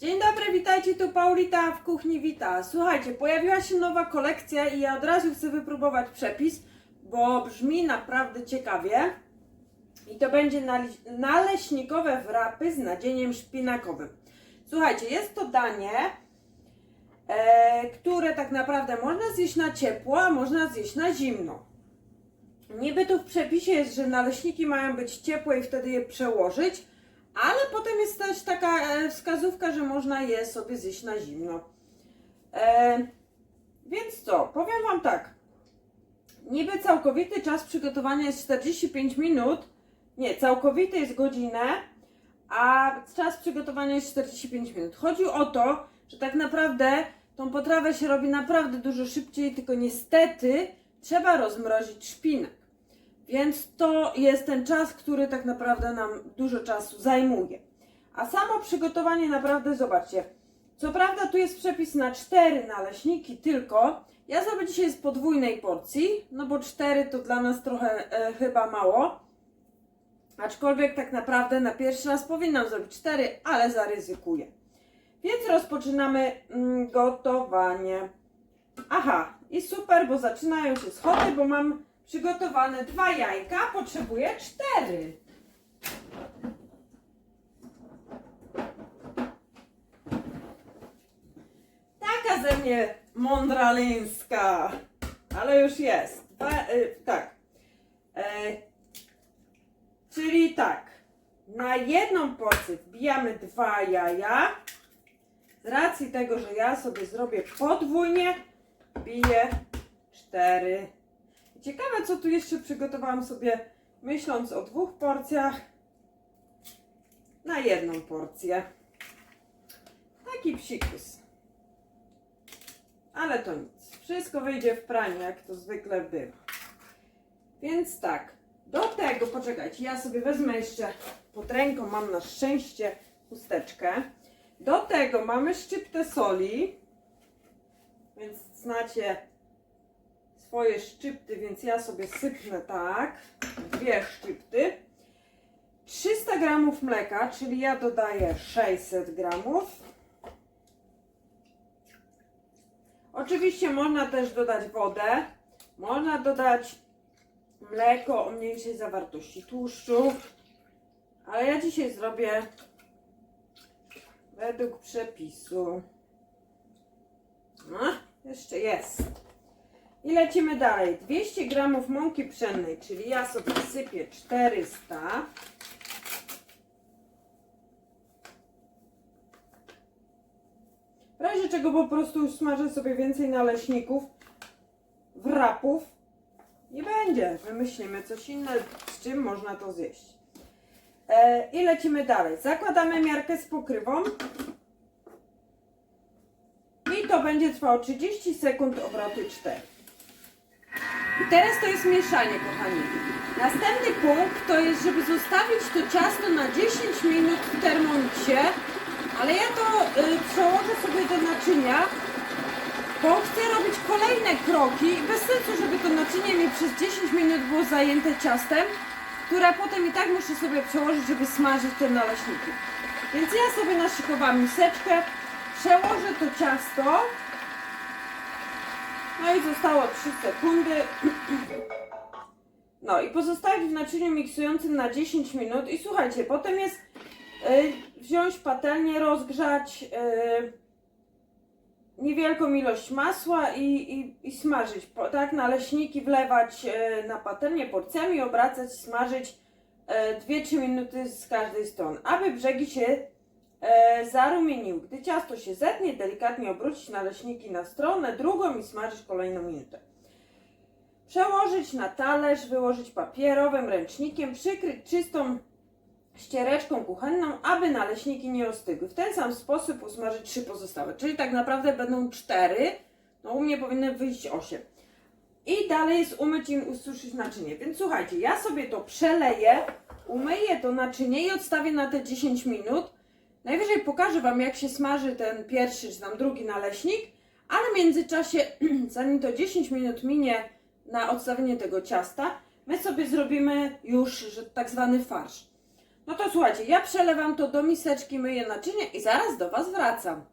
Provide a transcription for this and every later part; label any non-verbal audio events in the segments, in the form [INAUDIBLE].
Dzień dobry, witajcie, tu Paulita w kuchni Wita. Słuchajcie, pojawiła się nowa kolekcja i ja od razu chcę wypróbować przepis, bo brzmi naprawdę ciekawie. I to będzie nale- naleśnikowe wrapy z nadzieniem szpinakowym. Słuchajcie, jest to danie, e, które tak naprawdę można zjeść na ciepło, a można zjeść na zimno. Niby tu w przepisie jest, że naleśniki mają być ciepłe i wtedy je przełożyć, ale potem jest też taka e, wskazówka, że można je sobie zjeść na zimno. E, więc co, powiem Wam tak. Niby całkowity czas przygotowania jest 45 minut. Nie, całkowity jest godzinę, a czas przygotowania jest 45 minut. Chodzi o to, że tak naprawdę tą potrawę się robi naprawdę dużo szybciej, tylko niestety trzeba rozmrozić szpinak. Więc to jest ten czas, który tak naprawdę nam dużo czasu zajmuje. A samo przygotowanie naprawdę, zobaczcie. Co prawda tu jest przepis na cztery naleśniki tylko. Ja zrobię dzisiaj z podwójnej porcji, no bo cztery to dla nas trochę e, chyba mało. Aczkolwiek tak naprawdę na pierwszy raz powinnam zrobić cztery, ale zaryzykuję. Więc rozpoczynamy mm, gotowanie. Aha, i super, bo zaczynają się schody, bo mam przygotowane dwa jajka, potrzebuję cztery. Taka ze mnie mądralińska, ale już jest. Dwa, y, tak. E, czyli tak, na jedną porcję wbijamy dwa jaja. Z racji tego, że ja sobie zrobię podwójnie, wbiję cztery. Ciekawe, co tu jeszcze przygotowałam sobie, myśląc o dwóch porcjach, na jedną porcję. Taki psikus. Ale to nic. Wszystko wyjdzie w praniu, jak to zwykle bywa. Więc tak, do tego, poczekajcie, ja sobie wezmę jeszcze pod ręką, mam na szczęście chusteczkę. Do tego mamy szczyptę soli, więc znacie swoje szczypty, więc ja sobie sypnę tak, dwie szczypty. 300 gramów mleka, czyli ja dodaję 600 gramów. Oczywiście można też dodać wodę, można dodać mleko o mniejszej zawartości tłuszczu, ale ja dzisiaj zrobię według przepisu. No, jeszcze jest. I lecimy dalej. 200 gramów mąki pszennej, czyli ja sobie sypię 400. W razie czego po prostu smażę sobie więcej naleśników, wrapów. Nie będzie. Wymyślimy coś innego, z czym można to zjeść. E, I lecimy dalej. Zakładamy miarkę z pokrywą. I to będzie trwało 30 sekund obroty 4. Teraz to jest mieszanie, kochani. Następny punkt to jest, żeby zostawić to ciasto na 10 minut w termomiksie, ale ja to y, przełożę sobie do naczynia, bo chcę robić kolejne kroki i bez sensu, żeby to naczynie mi przez 10 minut było zajęte ciastem, które potem i tak muszę sobie przełożyć, żeby smażyć te naleśniki. Więc ja sobie naszykowałam miseczkę, przełożę to ciasto, no i zostało 3 sekundy. No i pozostawić w naczyniu miksującym na 10 minut. I słuchajcie, potem jest y, wziąć patelnię, rozgrzać y, niewielką ilość masła i, i, i smażyć. Po, tak, naleśniki wlewać y, na patelnię porcjami, obracać, smażyć y, 2-3 minuty z każdej strony, aby brzegi się e, zarumienił. Gdy ciasto się zetnie, delikatnie obrócić naleśniki na stronę drugą i smażyć kolejną minutę. Przełożyć na talerz, wyłożyć papierowym ręcznikiem, przykryć czystą ściereczką kuchenną, aby naleśniki nie ostygły. W ten sam sposób usmażyć trzy pozostałe, czyli tak naprawdę będą cztery, no u mnie powinny wyjść osiem. I dalej jest umyć i ususzyć naczynie. Więc słuchajcie, ja sobie to przeleję, umyję to naczynie i odstawię na te 10 minut. Najwyżej pokażę Wam, jak się smaży ten pierwszy czy tam drugi naleśnik, ale w międzyczasie, [CLEARS THROAT] zanim to 10 minut minie na odstawienie tego ciasta, my sobie zrobimy już tak zwany farsz. No to słuchajcie, ja przelewam to do miseczki, myję naczynie i zaraz do Was wracam.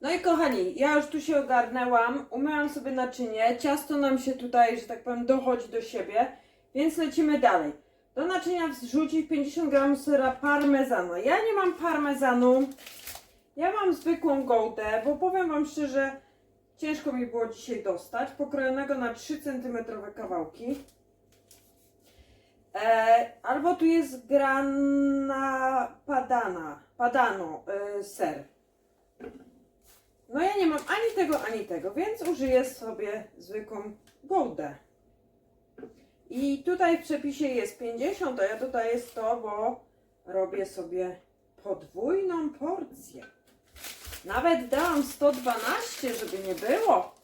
No i kochani, ja już tu się ogarnęłam, umyłam sobie naczynie, ciasto nam się tutaj, że tak powiem, dochodzi do siebie, więc lecimy dalej. Do naczynia wrzucić 50 g sera parmezanu. Ja nie mam parmezanu, ja mam zwykłą gołdę, bo powiem Wam szczerze, ciężko mi było dzisiaj dostać, pokrojonego na 3 cm kawałki. E, albo tu jest grana padana, padano e, ser. No ja nie mam ani tego, ani tego, więc użyję sobie zwykłą goldę. I tutaj w przepisie jest 50, a ja dodaję 100, bo robię sobie podwójną porcję. Nawet dałam 112, żeby nie było.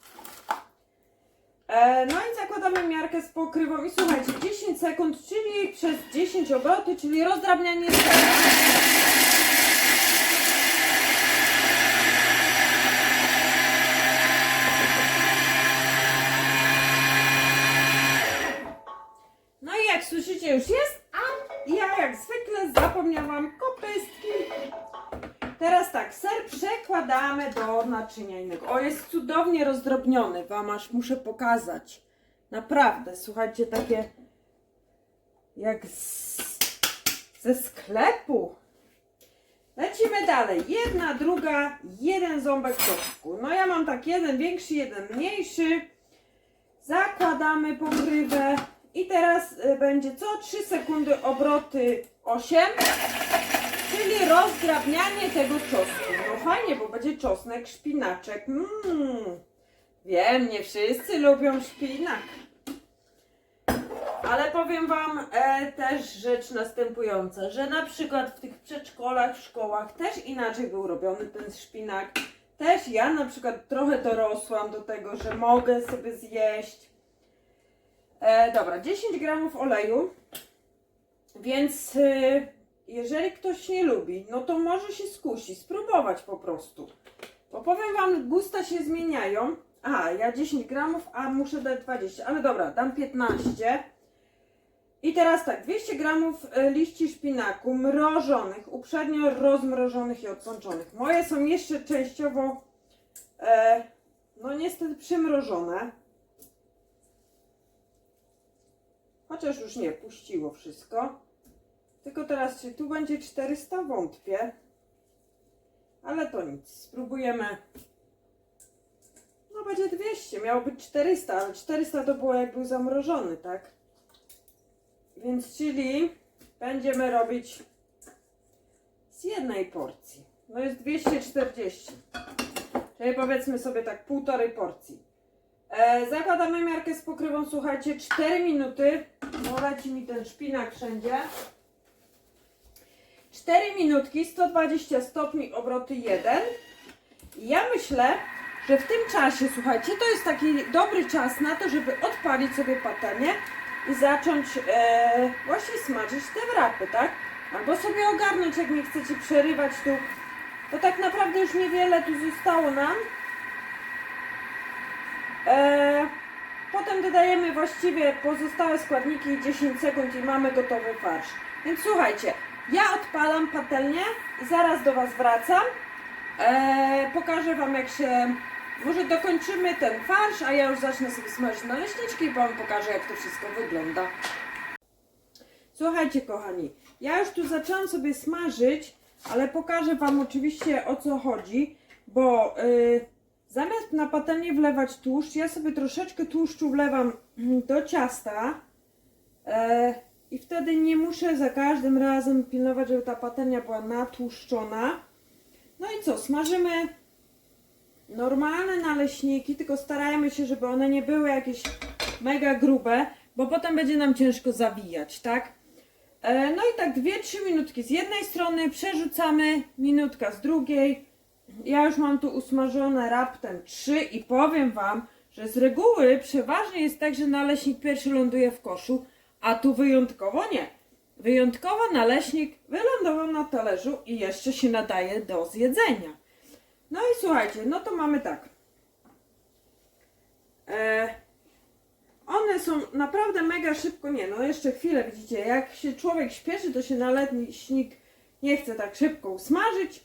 E, no i zakładamy miarkę z pokrywą i słuchajcie, 10 sekund, czyli przez 10 obroty, czyli rozdrabnianie naczynia innego. O, jest cudownie rozdrobniony, wam aż muszę pokazać. Naprawdę, słuchajcie, takie jak z, ze sklepu. Lecimy dalej. Jedna, druga, jeden ząbek czosnku. No ja mam tak jeden większy, jeden mniejszy. Zakładamy pokrywę i teraz y, będzie co 3 sekundy obroty 8. Czyli rozdrabnianie tego czosnku. No fajnie, bo będzie czosnek, szpinaczek. Mmm. Wiem, nie wszyscy lubią szpinak. Ale powiem Wam e, też rzecz następująca, że na przykład w tych przedszkolach, szkołach też inaczej był robiony ten szpinak. Też ja na przykład trochę dorosłam do tego, że mogę sobie zjeść. E, dobra, 10 gramów oleju. Więc y, jeżeli ktoś nie lubi, no to może się skusi, spróbować po prostu. Bo powiem Wam, gusta się zmieniają. Aha, ja 10 gramów, a muszę dać 20, ale dobra, dam 15. I teraz tak, 200 gramów e, liści szpinaku mrożonych, uprzednio rozmrożonych i odsączonych. Moje są jeszcze częściowo, e, no niestety przymrożone. Chociaż już nie, puściło wszystko. Tylko teraz, czy tu będzie 400? Wątpię. Ale to nic. Spróbujemy. No będzie 200. Miało być 400, ale 400 to było jak był zamrożony, tak? Więc czyli będziemy robić z jednej porcji. No jest 240. Czyli powiedzmy sobie tak półtorej porcji. E, zakładamy miarkę z pokrywą, słuchajcie, 4 minuty. No leci mi ten szpinak wszędzie. 4 minutki, 120 stopni, obroty 1. I ja myślę, że w tym czasie, słuchajcie, to jest taki dobry czas na to, żeby odpalić sobie patelnię i zacząć e, właśnie smażyć te wrapy, tak? Albo sobie ogarnąć, jak nie chcecie przerywać tu. Bo tak naprawdę już niewiele tu zostało nam. E, potem dodajemy właściwie pozostałe składniki 10 sekund i mamy gotowy farsz. Więc słuchajcie, ja odpalam patelnię zaraz do Was wracam. E, pokażę Wam jak się... Może dokończymy ten farsz, a ja już zacznę sobie smażyć naleśniczki i Wam pokażę jak to wszystko wygląda. Słuchajcie kochani, ja już tu zaczęłam sobie smażyć, ale pokażę Wam oczywiście o co chodzi, bo y, zamiast na patelnię wlewać tłuszcz, ja sobie troszeczkę tłuszczu wlewam do ciasta e, i wtedy nie muszę za każdym razem pilnować, żeby ta patelnia była natłuszczona. No i co, smażymy normalne naleśniki, tylko starajmy się, żeby one nie były jakieś mega grube, bo potem będzie nam ciężko zawijać, tak? E, No i tak 2-3 minutki z jednej strony przerzucamy, minutka z drugiej. Ja już mam tu usmażone raptem 3 i powiem Wam, że z reguły przeważnie jest tak, że naleśnik pierwszy ląduje w koszu, a tu wyjątkowo nie. Wyjątkowo naleśnik wylądował na talerzu i jeszcze się nadaje do zjedzenia. No i słuchajcie, no to mamy tak. E, one są naprawdę mega szybko, nie no, jeszcze chwilę widzicie, jak się człowiek śpieszy, to się naleśnik nie chce tak szybko usmażyć.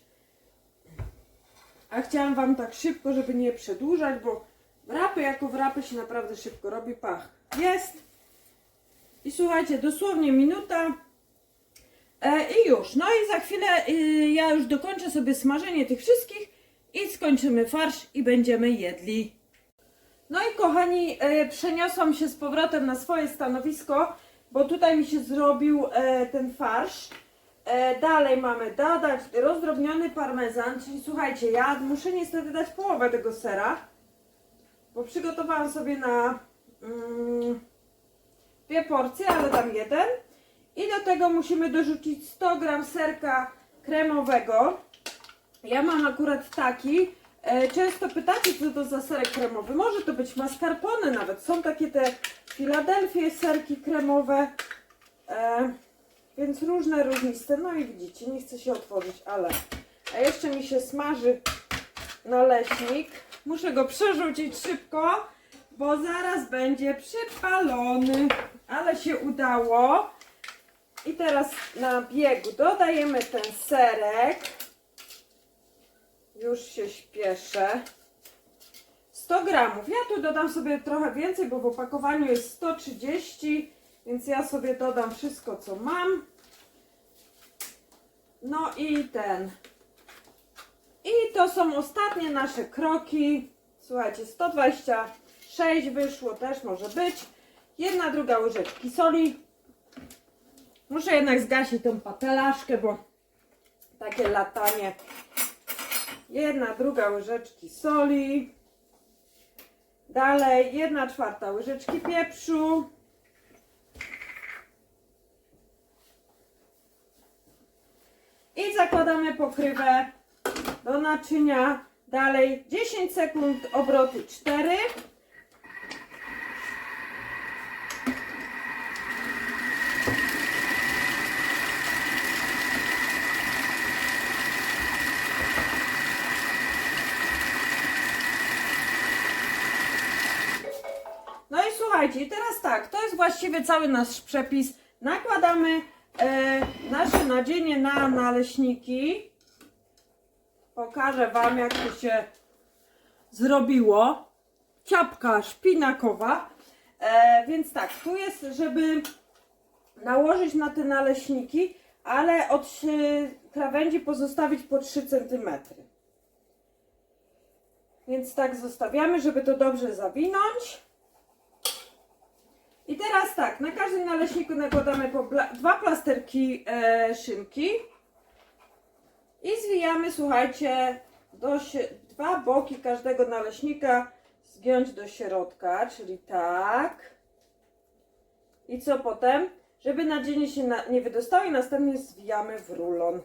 A chciałam Wam tak szybko, żeby nie przedłużać, bo wrapy jako wrapy się naprawdę szybko robi. Pach, jest. I słuchajcie, dosłownie minuta e, i już. No i za chwilę y, ja już dokończę sobie smażenie tych wszystkich i skończymy farsz i będziemy jedli. No i kochani, e, przeniosłam się z powrotem na swoje stanowisko, bo tutaj mi się zrobił e, ten farsz. Dalej mamy dodać rozdrobniony parmezan, czyli słuchajcie, ja muszę niestety dać połowę tego sera, bo przygotowałam sobie na mm, dwie porcje, ale dam jeden. I do tego musimy dorzucić 100 gram serka kremowego. Ja mam akurat taki. E, Często pytacie, co to za serek kremowy. Może to być mascarpone nawet. Są takie te Filadelfie serki kremowe. E, więc różne, różniste. No i widzicie, nie chce się otworzyć, ale... A jeszcze mi się smaży naleśnik. Muszę go przerzucić szybko, bo zaraz będzie przypalony. Ale się udało. I teraz na biegu dodajemy ten serek. Już się śpieszę. 100 gramów. Ja tu dodam sobie trochę więcej, bo w opakowaniu jest 130, więc ja sobie dodam wszystko, co mam. No i ten. I to są ostatnie nasze kroki. Słuchajcie, 126 wyszło, też może być. Jedna druga łyżeczki soli. Muszę jednak zgasić tą patelaszkę, bo takie latanie. Jedna druga łyżeczki soli. Dalej jedna czwarta łyżeczki pieprzu. I zakładamy pokrywę do naczynia. Dalej 10 sekund obroty 4. No i słuchajcie, teraz tak, to jest właściwie cały nasz przepis. Nakładamy e, nasze nadzienie na naleśniki. Pokażę Wam, jak to się zrobiło. Ciapka szpinakowa. E, więc tak, tu jest, żeby nałożyć na te naleśniki, ale od e, krawędzi pozostawić po 3 cm. Więc tak zostawiamy, żeby to dobrze zawinąć. I teraz tak, na każdym naleśniku nakładamy po dwa plasterki e, szynki i zwijamy, słuchajcie, do dwa boki każdego naleśnika zgiąć do środka, czyli tak. I co potem? Żeby nadzienie się na, nie wydostało i następnie zwijamy w rulon.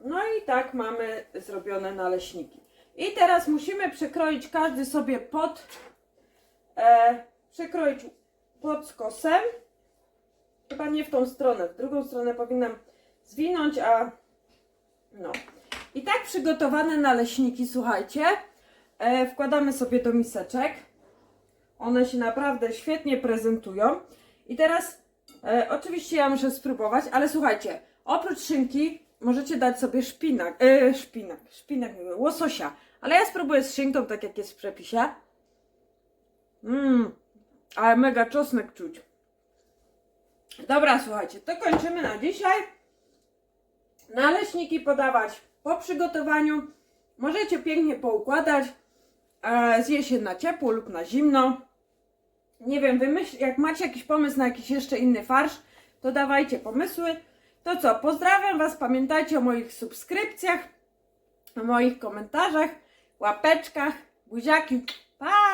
No i tak mamy zrobione naleśniki. I teraz musimy przekroić każdy sobie pod e, przekroić pod skosem. Chyba nie w tą stronę, w drugą stronę powinnam zwinąć, a no. I tak przygotowane naleśniki, słuchajcie, e, wkładamy sobie do miseczek. One się naprawdę świetnie prezentują. I teraz, e, oczywiście ja muszę spróbować, ale słuchajcie, oprócz szynki możecie dać sobie szpinak, e, szpinak, szpinak, łososia. Ale ja spróbuję z szynką, tak jak jest w przepisie. Mmm, ale mega czosnek czuć. Dobra, słuchajcie, to kończymy na dzisiaj. Naleśniki podawać po przygotowaniu. Możecie pięknie poukładać. E, zje się na ciepło lub na zimno. Nie wiem, wymyśl, jak macie jakiś pomysł na jakiś jeszcze inny farsz, to dawajcie pomysły. To co, pozdrawiam Was, pamiętajcie o moich subskrypcjach, o moich komentarzach, łapeczkach, buziaki. Pa!